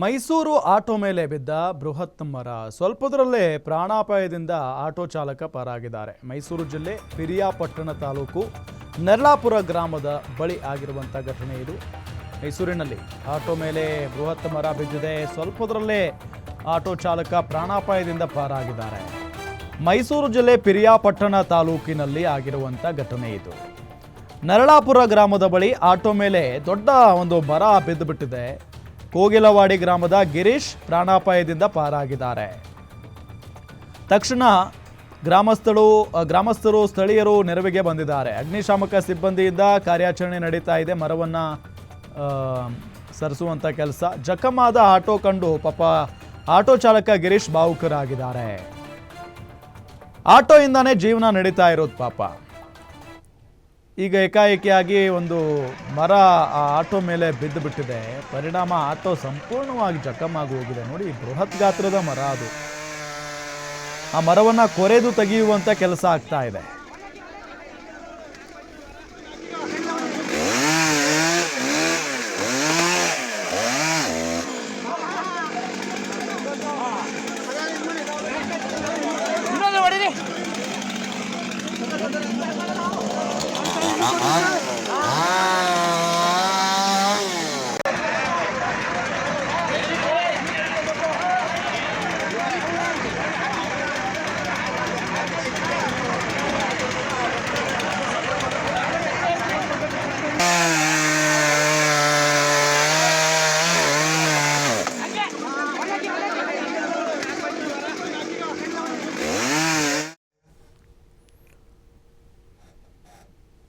Mysuru auto ಮೇಲೆ ಬಿದ್ದ ಬೃಹತ್ ಮರ ಸ್ವಲ್ಪದರಲ್ಲೇ ಪ್ರಾಣಾಪಾಯದಿಂದ ಆಟೋ ಚಾಲಕ ಪಾರಾಗಿದ್ದಾರೆ. ಮೈಸೂರು ಜಿಲ್ಲೆ ಪಿರಿಯಾಪಟ್ಟಣ ತಾಲೂಕು ನೆರ್ಲಾಪುರ ಗ್ರಾಮದ ಬಳಿ ಆಗಿರುವಂಥ ಘಟನೆ ಇದು. ಮೈಸೂರಿನಲ್ಲಿ ಆಟೋ ಮೇಲೆ ಬೃಹತ್ ಮರ ಬಿದ್ದಿದೆ. ಸ್ವಲ್ಪದರಲ್ಲೇ ಆಟೋ ಚಾಲಕ ಪ್ರಾಣಾಪಾಯದಿಂದ ಪಾರಾಗಿದ್ದಾರೆ. ಮೈಸೂರು ಜಿಲ್ಲೆ ಪಿರಿಯಾಪಟ್ಟಣ ತಾಲೂಕಿನಲ್ಲಿ ಆಗಿರುವಂಥ ಘಟನೆ ಇದು. ನರಳಾಪುರ ಗ್ರಾಮದ ಬಳಿ ಆಟೋ ಮೇಲೆ ದೊಡ್ಡ ಒಂದು ಮರ ಬಿದ್ದು ಬಿಟ್ಟಿದೆ ಕೋಗಿಲವಾಡಿ ಗ್ರಾಮದ ಗಿರೀಶ್ ಪ್ರಾಣಾಪಾಯದಿಂದ ಪಾರಾಗಿದ್ದಾರೆ. ತಕ್ಷಣ ಗ್ರಾಮಸ್ಥಳು ಗ್ರಾಮಸ್ಥರು, ಸ್ಥಳೀಯರು ನೆರವಿಗೆ ಬಂದಿದ್ದಾರೆ. ಅಗ್ನಿಶಾಮಕ ಸಿಬ್ಬಂದಿಯಿಂದ ಕಾರ್ಯಾಚರಣೆ ನಡೀತಾ ಇದೆ. ಮರವನ್ನು ಸರಿಸುವಂಥ ಕೆಲಸ. ಜಖಮಾದ ಆಟೋ ಕಂಡು ಪಾಪ ಆಟೋ ಚಾಲಕ ಗಿರೀಶ್ ಭಾವುಕರಾಗಿದ್ದಾರೆ ಆಟೋಯಿಂದಾನೇ ಜೀವನ ನಡೀತಾ ಇರೋದು ಪಾಪ. ಈಗ ಏಕಾಏಕಿಯಾಗಿ ಒಂದು ಮರ ಆ ಆಟೋ ಮೇಲೆ ಬಿದ್ದು ಬಿಟ್ಟಿದೆ. ಪರಿಣಾಮ ಆಟೋ ಸಂಪೂರ್ಣವಾಗಿ ಜಖಮಾಗಿ ಹೋಗಿದೆ. ನೋಡಿ, ಬೃಹತ್ ಗಾತ್ರದ ಮರ ಅದು. ಆ ಮರವನ್ನ ಕೊರೆದು ತೆಗೆಯುವಂತ ಕೆಲಸ ಆಗ್ತಾ ಇದೆ. 啊！